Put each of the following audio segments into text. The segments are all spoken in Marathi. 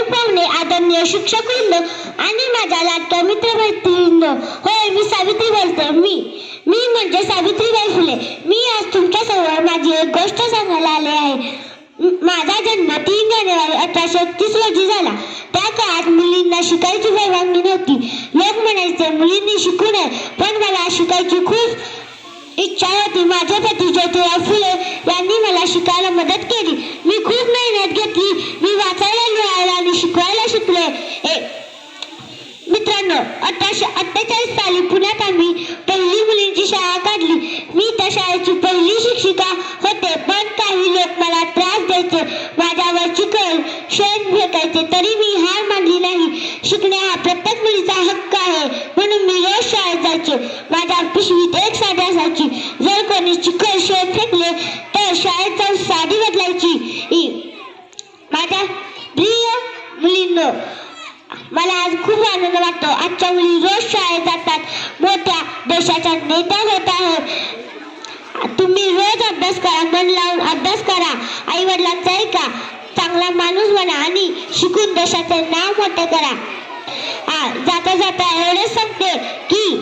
प्रमुख पाहुणे आदरणीय शिक्षक वृंद आणि माझ्या लाडक्या मित्रमैत्रिणींनो. होय मी सावित्री बोलते मी मी म्हणजे सावित्रीबाई फुले. मी आज तुमच्यासमोर माझी एक गोष्ट सांगायला आले आहे. माझा जन्म तीन जानेवारी अठराशे एकतीस रोजी झाला. त्या काळात मुलींना शिकायची परवानगी नव्हती. लोक म्हणायचे मुलींनी शिकू नये पण मला शिकायची खूप इच्छा होती. माझे पती ज्योतिराव फुले यांनी मला शिकायला मदत केली. मित्रांनो अठराशे अठ्ठेचाळीस साली पुण्यात आम्ही पहिली मुलींची शाळा काढली. मी त्या शाळेची पहिली शिक्षिका होते पण काही लोक मला त्रास द्यायचे माझ्यावर चिखल शेण फेकायचे तरी मी हार मानली नाही. शिकणे हा प्रत्येक मुलीचा हक्क आहे म्हणून मी रोज शाळेत जायचे. माझ्या पिशवीत एक साडी असायची. जर कोणी चिखल शेण फेकले तर शाळेत जाऊन साडी बदलायची. माझ्या प्रिय मुलींनो मला आज खूप आनंद वाटतो. आजच्या मुली रोज शाळेत जातात. मोठ्या देशाच्या नेत्या होत आहोत. तुम्ही रोज अभ्यास करा मन लावून अभ्यास करा. आई वडिलांचा ऐका. चांगला माणूस बना आणि शिकून देशाचे नाव मोठे करा. जाता जाता एवढे सांगते की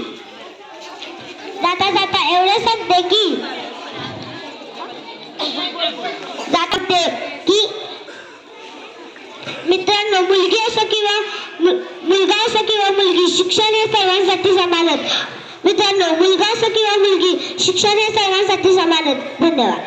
जाता जाता एवढे सांगते की जाता की मित्रांनो मुलगी असो की मु- मुलगा असो किंवा मुलगी शिक्षण हे सर्वांसाठी समानच. मित्रांनो मुलगा असो किंवा मुलगी शिक्षण हे सर्वांसाठी समानच. धन्यवाद.